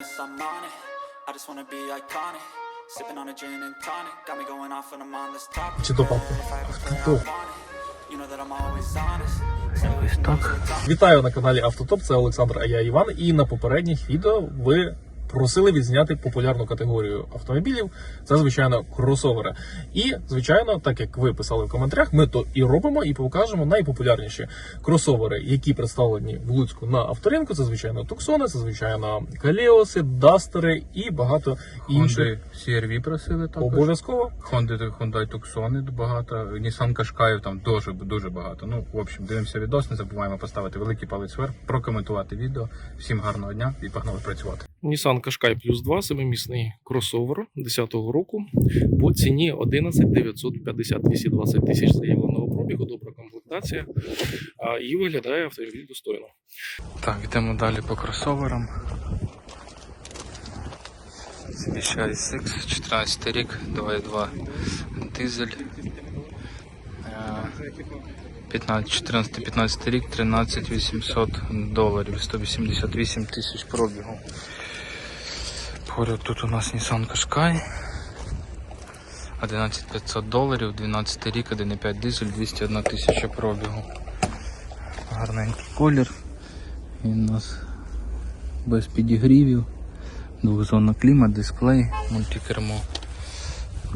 I'm on it. I just wanna be iconic. Sipping on a gin and tonic. Got me going off when I'm on this topic. Чи то папа? Can так. Вітаю на каналі Автотоп. Це Олександр, а я Іван. І на попередніх відео ви просили відзняти популярну категорію автомобілів. Це звичайно кросовери. І звичайно, так як ви писали в коментарях, ми то і робимо, і покажемо найпопулярніші кросовери, які представлені в Луцьку на авторинку. Це звичайно Туксони, це звичайно Каліоси, Дастери і багато інших. CR-V просили також. Обов'язково. Honda, Hyundai Tucson багато. Nissan Qashqai там дуже, дуже багато. Ну, в общем, дивимося відос, не забуваємо поставити великий палець вверх, прокоментувати відео. Всім гарного дня і погнали працювати. Nissan Qashqai Plus 2 семимісний кросовер 10-го року по ціні 11 950 220 тисяч заявленого пробігу, добра комплектація і виглядає автомобіль достойно. Так, йдемо далі по кросоверам. Mitsubishi SX, 14 рік, 2.2 дизель. Е, 15, 14, 15 рік, 13 800 доларів, 188 тисяч пробігу. Поряд тут у нас Nissan Qashqai. 11 500 доларів, 12 рік, 1.5 дизель, 201 тисяча пробігу. Гарненький колір. Він у нас без підігрівів, двохзонна клімат, дисплей, мультикермо.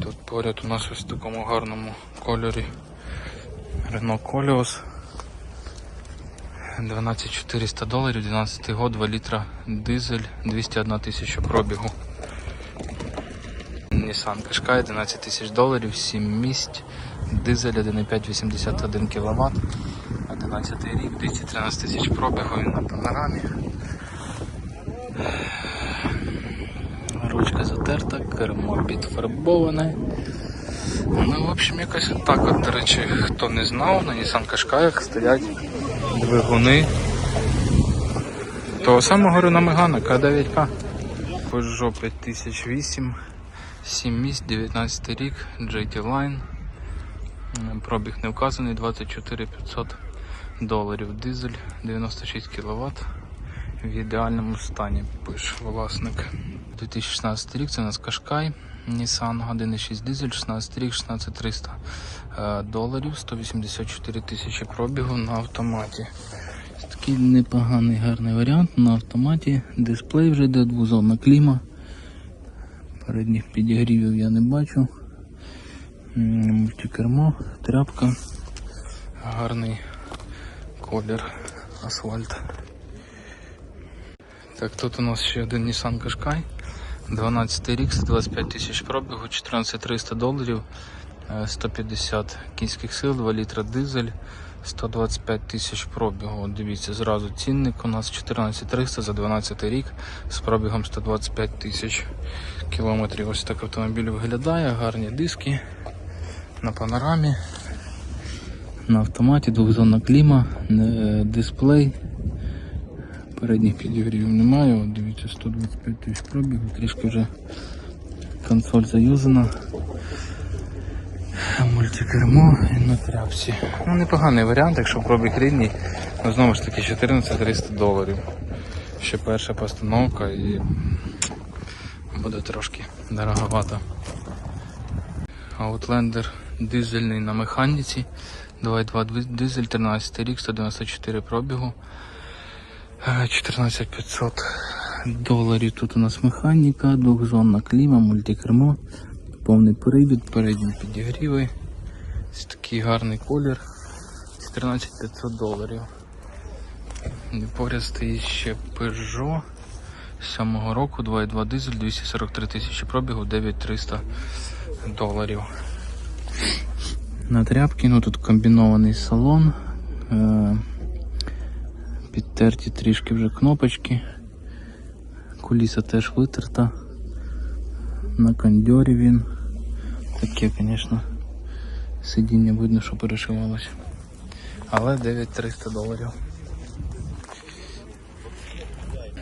Тут поряд у нас ось в такому гарному кольорі Renault Koleos. 12400 доларів, 12 год, 2 літра дизель, 201 тисяча пробігу. Nissan Qashqai 11 тисяч доларів, 7 місць, дизель 1,5 81 кВт. 11 рік, 213 тисяч пробігу він на панорамі. Ручка затерта, кермо підфарбоване. Ну, в общем, якось так от, до речі, хто не знав, на Nissan Qashqai стоять двигуни того самого Megane К9К. Peugeot 5008, 7 місць, 19 рік, GT Line. Пробіг не вказаний, 24 500 доларів. Дизель 96 кВт. В ідеальному стані пише власник. 2016 рік це у нас Qashqai. Nissan 1.6 дизель, 16 рік, 16300 е, доларів, 184 тисячі пробігу на автоматі. Такий непоганий гарний варіант на автоматі. Дисплей вже йде, двозонна кліма. Передніх підігрівів я не бачу. Мультикермо, тряпка. Гарний колір асфальт. Так, тут у нас ще один Nissan Qashqai. 12 рік, 125 тисяч пробігу, 14300 доларів, е, 150 кінських сил, 2 літра дизель, 125 тисяч пробігу. От дивіться, зразу цінник у нас 14300 за 12 рік з пробігом 125 тисяч кілометрів. Ось так автомобіль виглядає, гарні диски на панорамі. На автоматі двохзонна кліма, е, дисплей. Передніх підігрівів немає. От дивіться, 125 тисяч пробігу, трішки вже консоль заюзана. Мультикермо і на тряпці. Ну, непоганий варіант, якщо пробіг рідний, ну знову ж таки 14 300 доларів. Ще перша постановка і буде трошки дороговато. Outlander дизельний на механіці. 2.2 дизель, 13 рік, 194 пробігу. Е, 14500 доларів. Тут у нас механіка, двохзонна кліма, мультикермо, повний привід, передні підігріви. Ось такий гарний колір. 14500 доларів. Поряд стоїть ще Peugeot 7 року, 2.2 дизель, 243 тисячі пробігу, 9300 доларів. На тряпки, ну тут комбінований салон. Підтерті трішки вже кнопочки. Куліса теж витерта. На кондьорі він. Таке, звісно, сидіння видно, що перешивалося. Але 9300 доларів.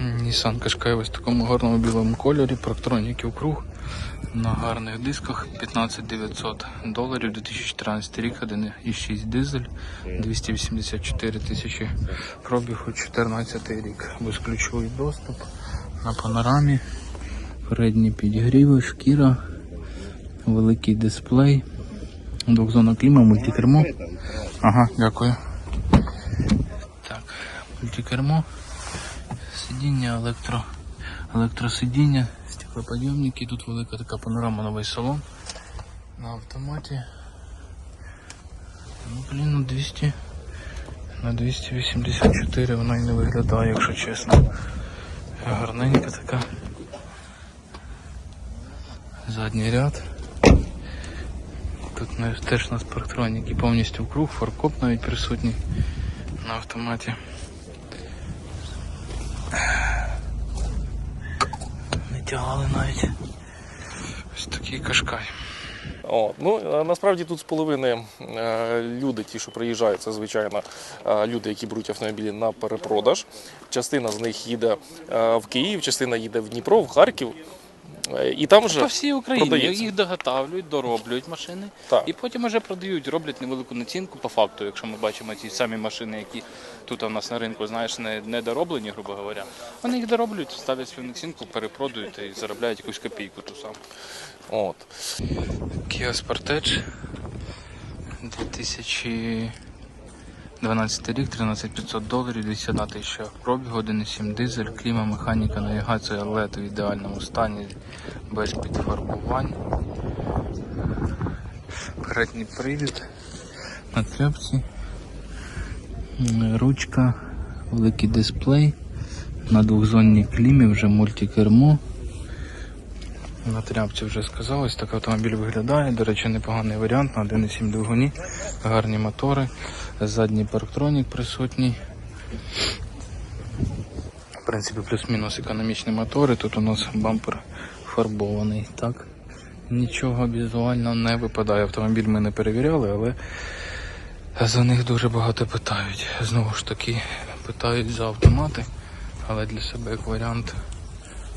Nissan Qashqai в такому гарному білому кольорі, проктроніків круг на гарних дисках. 15 900 доларів. 2014 рік. 1,6 дизель. 284 тисячі пробігу. 14 рік. Безключовий доступ на панорамі. Передні підігріви, шкіра, великий дисплей, двохзонна кліма, мультикермо. Ага, дякую. Так, мультикермо, сидіння, електро, електросидіння, стеклоподйомники, тут велика така панорама, новий салон на автоматі. Ну, блін, на 200, на 284 вона і не виглядає, якщо чесно. Гарненька така. Задній ряд. Тут теж у нас парктроніки повністю вкруг, фаркоп навіть присутній на автоматі. Тягали навіть. Ось такий кашкай. О, ну насправді тут з половини е, люди, ті, що приїжджають, це звичайно е, люди, які беруть автомобілі на перепродаж. Частина з них їде е, в Київ, частина їде в Дніпро, в Харків. І там вже По всій Україні продається. їх доготавлюють, дороблюють машини Так. і потім вже продають, роблять невелику націнку по факту, якщо ми бачимо ті самі машини, які тут у нас на ринку, знаєш, не, не дороблені, грубо говоря. Вони їх дороблюють, ставлять свою націнку, перепродають і заробляють якусь копійку ту саму. От. Kia Sportage 2012 рік, 13500 доларів, 201 тисяча пробігу, 1,7 дизель, кліма, механіка, навігація, LED в ідеальному стані, без підфарбувань. Передній привід на тряпці, ручка, великий дисплей, на двохзонній клімі вже мультикермо. На тряпці вже сказав, ось так автомобіль виглядає. До речі, непоганий варіант на 1,7 двигуні, гарні мотори, задній парктронік присутній. В принципі, плюс-мінус економічні мотори. Тут у нас бампер фарбований. Так, нічого візуально не випадає. Автомобіль ми не перевіряли, але за них дуже багато питають. Знову ж таки, питають за автомати, але для себе як варіант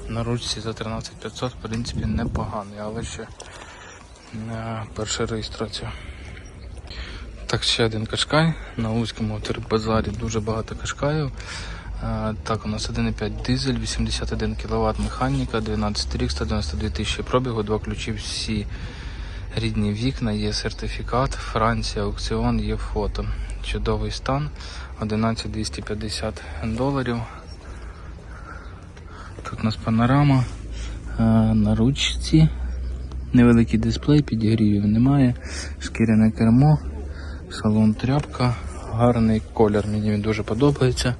на ручці за 13500 в принципі непоганий, але ще перша реєстрація. Так, ще один кашкай. На Луцькому базарі дуже багато кашкаїв. Е, Так, у нас 1,5 дизель, 81 кВт механіка, 12 рік, 192 тисячі пробігу, два ключі всі рідні вікна, є сертифікат, Франція, аукціон, є фото. Чудовий стан, 11 250 доларів. Тут у нас панорама е, на ручці. Невеликий дисплей, підігрівів немає. Шкіряне кермо, салон тряпка, гарний колір, мені він дуже подобається.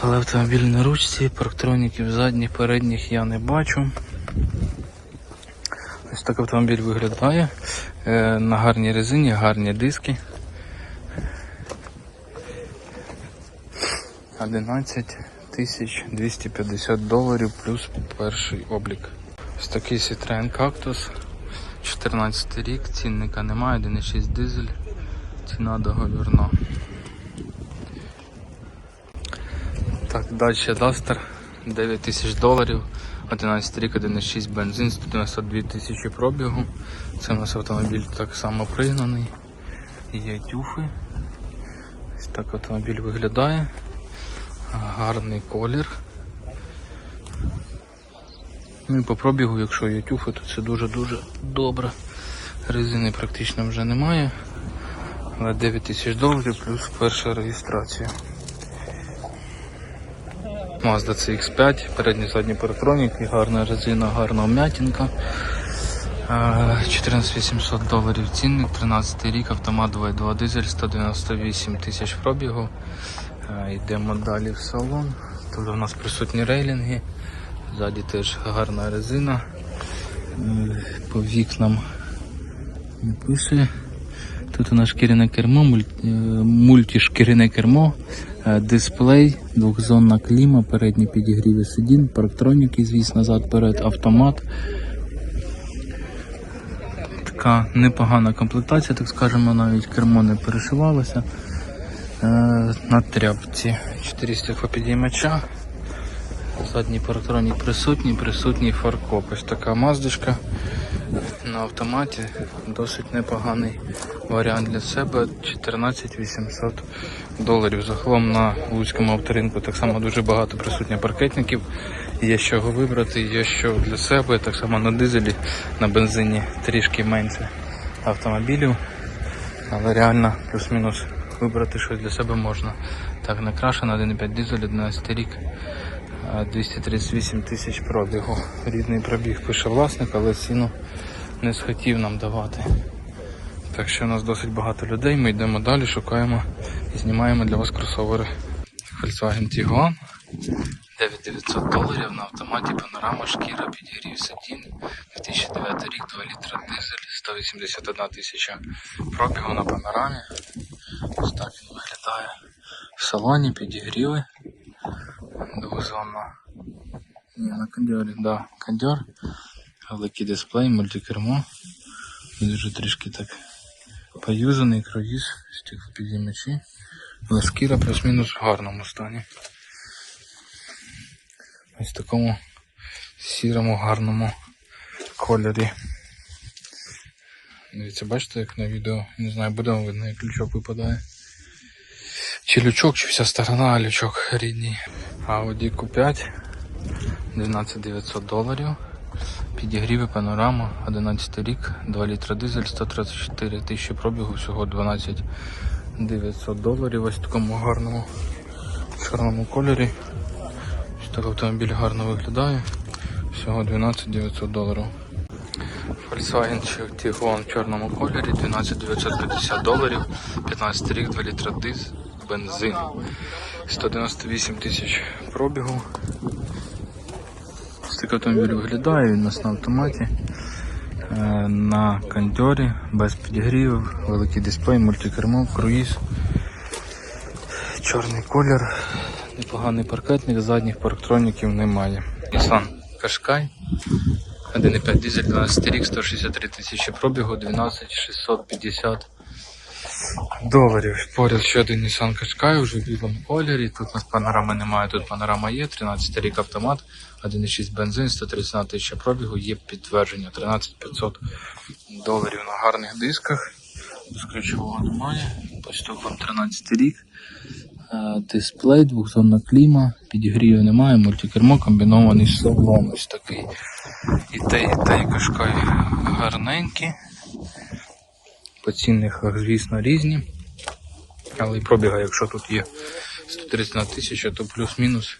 Але автомобіль на ручці, парктроніків задніх, передніх я не бачу. Ось так автомобіль виглядає. Е, на гарній резині, гарні диски. 11 250 доларів плюс перший облік. Ось такий Citroen Cactus. 14 рік, цінника немає, 1,6 дизель, ціна договірна. Так, далі Duster 9 тисяч доларів, 11 рік, 1,6 бензин, 192 тисячі пробігу. Це у нас автомобіль так само пригнаний. Є тюфи. Ось так автомобіль виглядає. Гарний колір. Ну і по пробігу, якщо є тюфи, то це дуже-дуже добре. Резини практично вже немає. Але 9 тисяч доларів плюс перша реєстрація. Mazda CX5, передні задні парктроніки, гарна резина, гарна вм'ятінка. Е, 14800 доларів цінник, 13 рік, автомат 2.2 дизель, 198 тисяч пробігу. Е, Йдемо далі в салон. Тут у нас присутні рейлінги. Ззаді теж гарна резина. По вікнам не пише. Тут у нас шкіряне кермо, е, мультішкіряне кермо, е, дисплей, двохзонна кліма, передні підігріви сидінь, парктроніки, звісно, назад, перед, автомат. Така непогана комплектація, так скажемо, навіть кермо не перешивалося. Е, на тряпці 4 стеклопідіймача. Задній парктронік присутній, присутній фаркоп. Ось така маздочка. на автоматі. Досить непоганий варіант для себе. 14 800 доларів. Загалом на Луцькому авторинку так само дуже багато присутньо паркетників. Є чого вибрати, є що для себе. Так само на дизелі, на бензині трішки менше автомобілів. Але реально плюс-мінус вибрати щось для себе можна. Так, накрашено 1,5 дизель, 11 рік. А, 238 тисяч пробігу. Рідний пробіг пише власник, але ціну не схотів нам давати. Так що у нас досить багато людей. Ми йдемо далі, шукаємо і знімаємо для вас кросовери. Volkswagen Tiguan 9900 доларів на автоматі панорама, шкіра, підігрів сидінь. 2009 рік, 2 літра дизель, 181 тисяча пробігу на панорамі. Ось так він виглядає. В салоні підігріви. Двозонна. Ні, на кондьорі, да, кондьор. Великий дисплей, мультикермо. Він вже трішки так поюзаний, круїз, стеклопідіймачі. Але шкіра плюс-мінус в гарному стані. Ось в такому сірому гарному кольорі. Дивіться, бачите, як на відео, не знаю, буде вам видно, як лючок випадає. Чи лючок, чи вся сторона, а лючок рідний. Audi Q5 12900 доларів. Підігріви панорама, 11 рік, 2 літра дизель, 134 тисячі пробігу, всього 12 900 доларів. Ось в такому гарному чорному кольорі. Ось так автомобіль гарно виглядає. Всього 12 900 доларів. Volkswagen Tiguan в чорному кольорі, 12 950 доларів, 15 рік, 2 літра диз, бензин. 198 тисяч пробігу. Ось так автомобіль виглядає, він нас на автоматі. Е, На кондьорі, без підігрівів, великий дисплей, мультикермо, круїз. Чорний колір, непоганий паркетник, задніх парктроніків немає. Nissan Qashqai 1,5 дизель, 12 рік, 163 тисячі пробігу, 12 650 доларів. Поряд ще один Nissan Qashqai вже в білому кольорі. Тут у нас панорами немає, тут панорама є, 13 рік автомат, 1,6 бензин, 131 тисяча пробігу, є підтвердження, 13 500 доларів на гарних дисках. Без ключового немає. По стокам 13 рік. Е, Дисплей, двохзонна кліма, підігріву немає, мультикермо комбінований салон ось такий. І те, і те, і кашкай гарненькі. По цінниках, звісно, різні. Але і пробіга, якщо тут є 131 тисяча, то плюс-мінус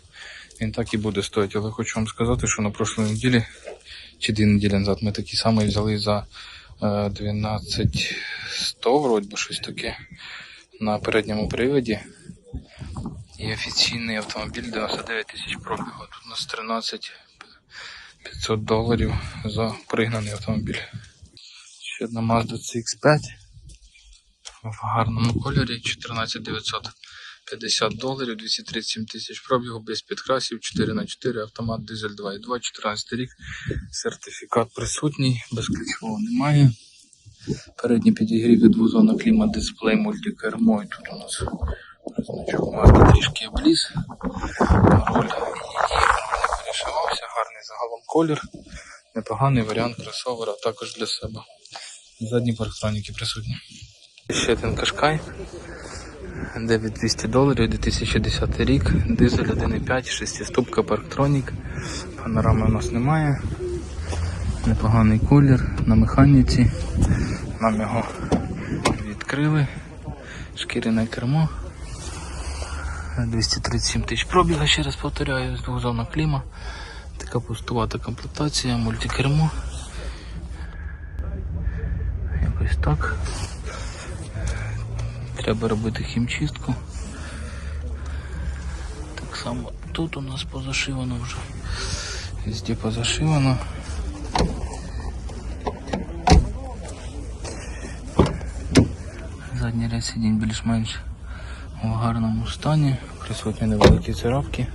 він так і буде стоїти. Але хочу вам сказати, що на прошлій неділі, чи дві неділі назад, ми такі самі взяли за е, 12 100, вроді би щось таке, на передньому приводі. І офіційний автомобіль 99 тисяч пробігу. Тут у нас 13 500 доларів за пригнаний автомобіль. Ще одна Mazda CX5 в гарному кольорі 14 950 доларів, 237 тисяч пробігу, без підкрасів, 4х4, автомат дизель 2.2, 14 рік, сертифікат присутній, без ключового немає. Передні підігріви, двозона клімат, дисплей, мультикермо. І тут у нас значок Mazda трішки обліз. Роль не перешивався, гарний загалом колір. Непоганий варіант кросовера також для себе. Задні парктроніки присутні. Ще один кашкай. 9200 доларів, 2010 рік, дизель 1.5, 6 парктронік. Панорами у нас немає. Непоганий колір на механіці. Нам його відкрили. Шкіряне кермо. 237 тисяч пробіга, ще раз повторяю, двохзонна кліма. Така пустувата комплектація, мультикермо. Якось так. Треба робити хімчистку. Так само тут у нас позашивано вже. Везде позашивано. Задній ряд сидінь більш-менш у гарному стані. Присутні невеликі царапки.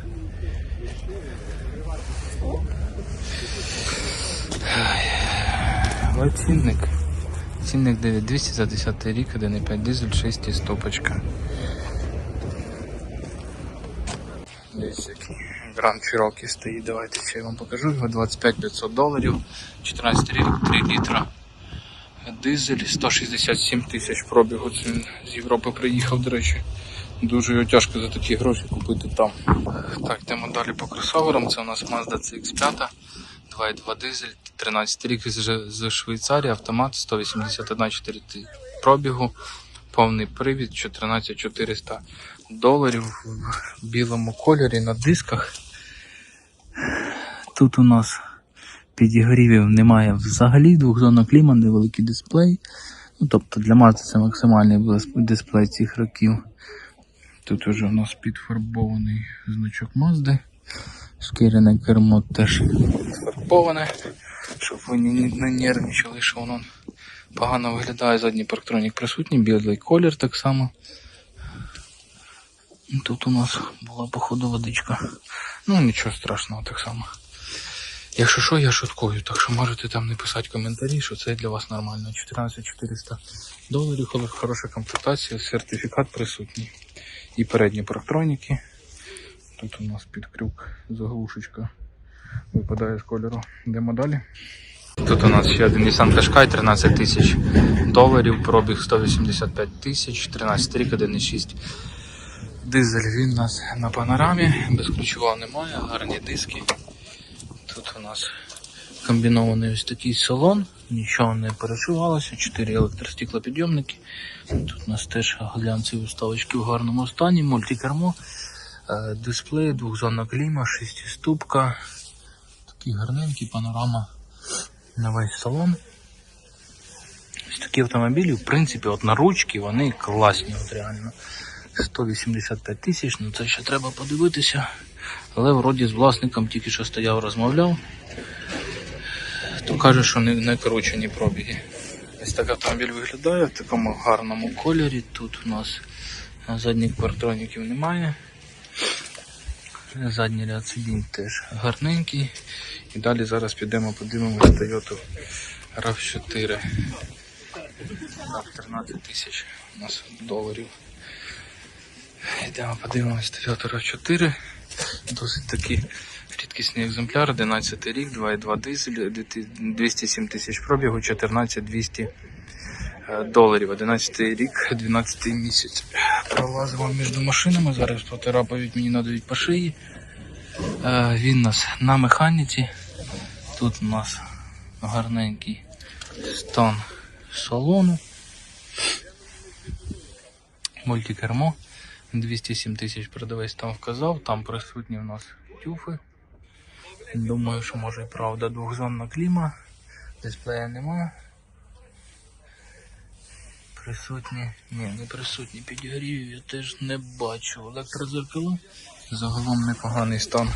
Ой, Цінник. Цінник 9200 за 10 рік, 1,5 дизель, 6 стопочка. Дивіться, який Grand Cherokee стоїть. Давайте ще я вам покажу його. 25 500 доларів, 14 рік, 3 літра. Дизель 167 тисяч пробігу. Це він з Європи приїхав, до речі. Дуже його тяжко за такі гроші купити там. Так, йдемо далі по кросоверам. Це у нас Mazda CX5, 2.2 дизель, 13 рік з, Швейцарії, автомат 181 4 пробігу, повний привід 14 400 доларів в білому кольорі на дисках. Тут у нас підігрівів немає взагалі, двохзонна кліма, невеликий дисплей. Ну, тобто для Mazda це максимальний дисплей цих років. Тут уже у нас підфарбований значок Mazda. Шкіряне кермо теж фарбоване, щоб ви не, не нервничали, що воно погано виглядає. Задній парктронік присутній, білий колір так само. І Тут у нас була походу водичка. Ну нічого страшного так само. Якщо що, я шуткую, так що можете там не писати коментарі, що це для вас нормально. 14 400 доларів, хороша комплектація, сертифікат присутній. І передні парктроніки. Тут у нас під крюк заглушечка випадає з кольору. Йдемо далі. Тут у нас ще один Nissan Qashqai, 13 тисяч доларів, пробіг 185 тисяч, 13 рік, 1,6. Дизель він у нас на панорамі, безключового немає, гарні диски. Тут у нас комбінований ось такий салон, нічого не перешивалося, 4 електростеклопідйомники. Тут у нас теж глянцеві вставочки в гарному стані, мультикермо, е, дисплей, двохзонна кліма, шестиступка, такий гарненький панорама на весь салон. Ось такі автомобілі, в принципі, от на ручки вони класні, от реально. 185 тисяч, ну це ще треба подивитися. Але вроді з власником тільки що стояв, розмовляв. То каже, що не, не кручені пробіги. Ось так автомобіль виглядає в такому гарному кольорі. Тут у нас задніх квартроніків немає. Задній ряд сидінь теж гарненький. І далі зараз підемо подивимося Toyota RAV4. Так, 13 тисяч у нас доларів. Йдемо подивимось Toyota RAV4. Досить такий рідкісний екземпляр, 11 рік, 2,2 дизель, 207 тисяч пробігу, 14 200 е, доларів. 11 рік, 12 місяць. Пролазимо між машинами. Зараз потерапають мені надають по шиї. Е, Він у нас на механіці. Тут у нас гарненький стан салону. Мультикермо. 207 тисяч продавець там вказав, там присутні у нас тюфи. Думаю, що може і правда двохзонна кліма. Дисплея нема. Присутні. Ні, не присутні підігрівів, я теж не бачу. Електрозеркало. Загалом непоганий стан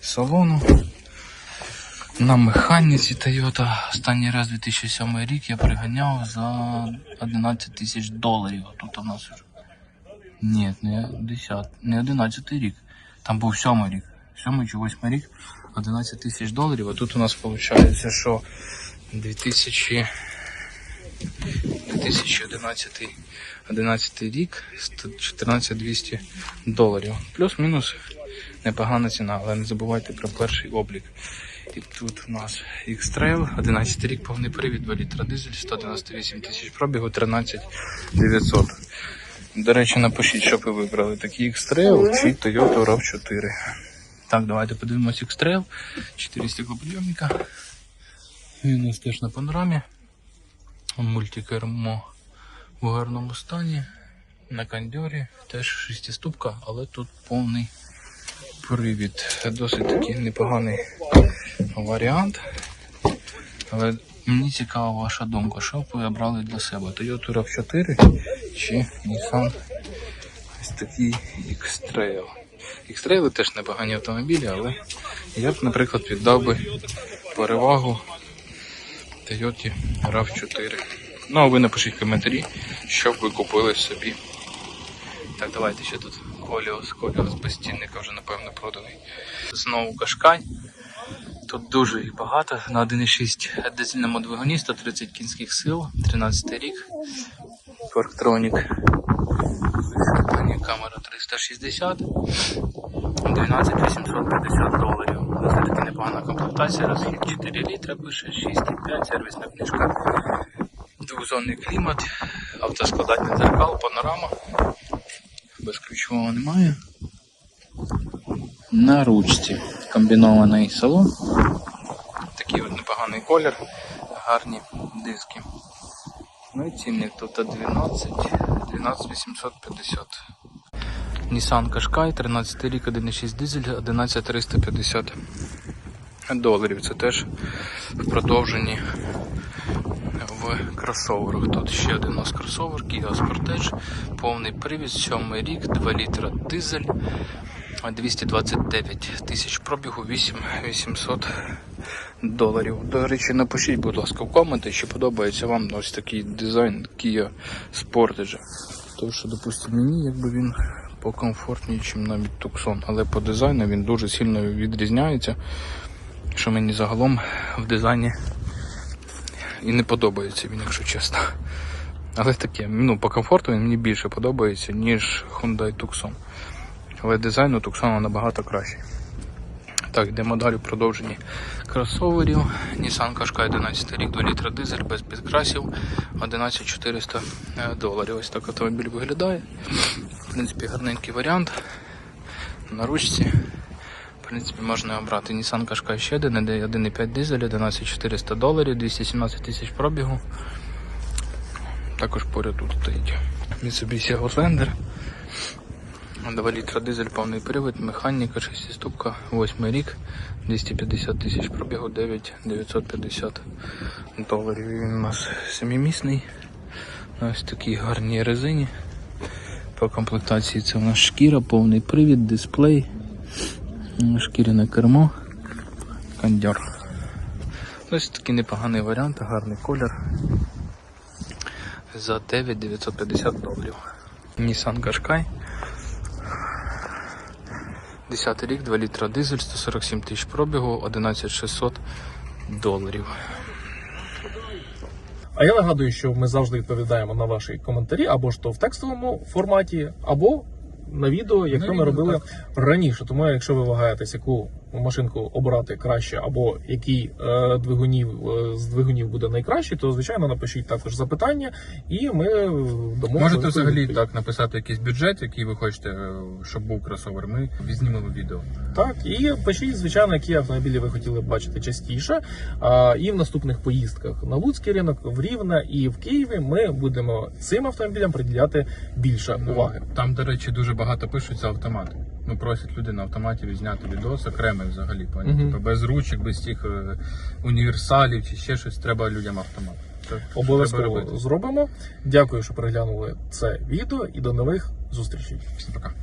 салону. На механіці Toyota. Останній раз 2007 рік я приганяв за 11 тисяч доларів. Тут у нас уже ні, не 10, не 11 рік. Там був 7 рік. 7 чи 8 рік, 11 тисяч доларів. А тут у нас виходить, що 2000, 2011 11 рік 14 200 доларів. Плюс-мінус непогана ціна, але не забувайте про перший облік. І тут у нас X-Trail, 11 рік, повний привід, 2 літра дизель, 198 тисяч пробігу, 13 900. До речі, напишіть, що ви вибрали, такий X-Trail чи Toyota RAV4. Так, давайте подивимось X-Trail. 4 стеклоподйомника. Він у нас теж на панорамі. Мультикермо в гарному стані. На кондьорі теж шестиступка, але тут повний привід. Досить такий непоганий варіант. Але мені цікава ваша думка, що б ви обрали для себе? Toyota RAV4 чи Nissan ось такий X-Trail. X-Trail теж непогані автомобілі, але я б, наприклад, віддав би перевагу Toyota RAV4. Ну, а ви напишіть коментарі, що б ви купили собі. Так, давайте ще тут коліос, коліос без цінника вже напевно проданий. Знову кашкань. Тут дуже їх багато. На 1,6 дизельному двигуні 130 кінських сил, 13 рік. Парктронік. Камера 360. 12 850 доларів. Таки непогана комплектація, розхід 4 літра, пише 6,5, сервісна книжка, двозонний клімат, автоскладання дзеркал, панорама. Безключового немає. На ручці комбінований салон. Такий от непоганий колір, гарні диски. Ну і цінник тут 12, 12 850. Nissan Qashqai, 13 рік, 1,6 дизель, 11 350 доларів. Це теж в продовженні в кросоверах. Тут ще один у нас кросовер, Kia Sportage, повний привід, 7 рік, 2 літра дизель, 229 тисяч пробігу, 8 800 доларів. До речі, напишіть, будь ласка, в коменти, чи подобається вам ось такий дизайн Kia Sportage. Тому що, допустимо, мені якби він покомфортніший, ніж навіть Tucson, але по дизайну він дуже сильно відрізняється, що мені загалом в дизайні і не подобається він, якщо чесно. Але таке, ну, по комфорту він мені більше подобається, ніж Hyundai Tucson. Але дизайн у Tucson набагато кращий. Так, йдемо далі в продовженні кросоверів. Nissan Qashqai 11 рік, 2 літра дизель без підкрасів, 11400 доларів. Ось так автомобіль виглядає. Принципі, гарненький варіант. На ручці. В принципі, можна обрати Nissan Qashqai ще один, 1,5 дизель, 11400 доларів, 217 тисяч пробігу. Також поряд тут стоїть Mitsubishi Outlander. 2 літра дизель, повний привід, механіка, 6 ступка, 8 рік, 250 тисяч пробігу, 9 950 доларів. Він у нас семимісний. На ось такій гарній резині. По комплектації це у нас шкіра, повний привід, дисплей, шкіряне кермо, кондьор. Ось такий непоганий варіант, гарний колір. За 9 950 доларів. Nissan Qashqai. 10 рік, 2 літра дизель, 147 тисяч пробігу, 11600 доларів. А я нагадую, що ми завжди відповідаємо на ваші коментарі, або ж то в текстовому форматі, або на відео, яке ми відео, робили раніше. Тому, якщо ви вагаєтесь, яку машинку обрати краще, або який е, двигунів е, з двигунів буде найкращий, то звичайно напишіть також запитання, і ми дамо Можете відповідь. взагалі так написати якийсь бюджет, який ви хочете, е, щоб був кросовер. Ми візнімемо відео. Так, і пишіть, звичайно, які автомобілі ви хотіли б бачити частіше. І в наступних поїздках на Луцький ринок, в Рівне і в Києві ми будемо цим автомобілям приділяти більше уваги. Там, до речі, дуже багато пишуться автомати. Ну, просять люди на автоматі відзняти відос, окремий взагалі, Поні? Мгм. Типу, без ручок, без тих е, універсалів чи ще щось, треба людям автомат. Це треба Обов'язково робити. зробимо. Дякую, що переглянули це відео, і до нових зустрічей. Всім пока.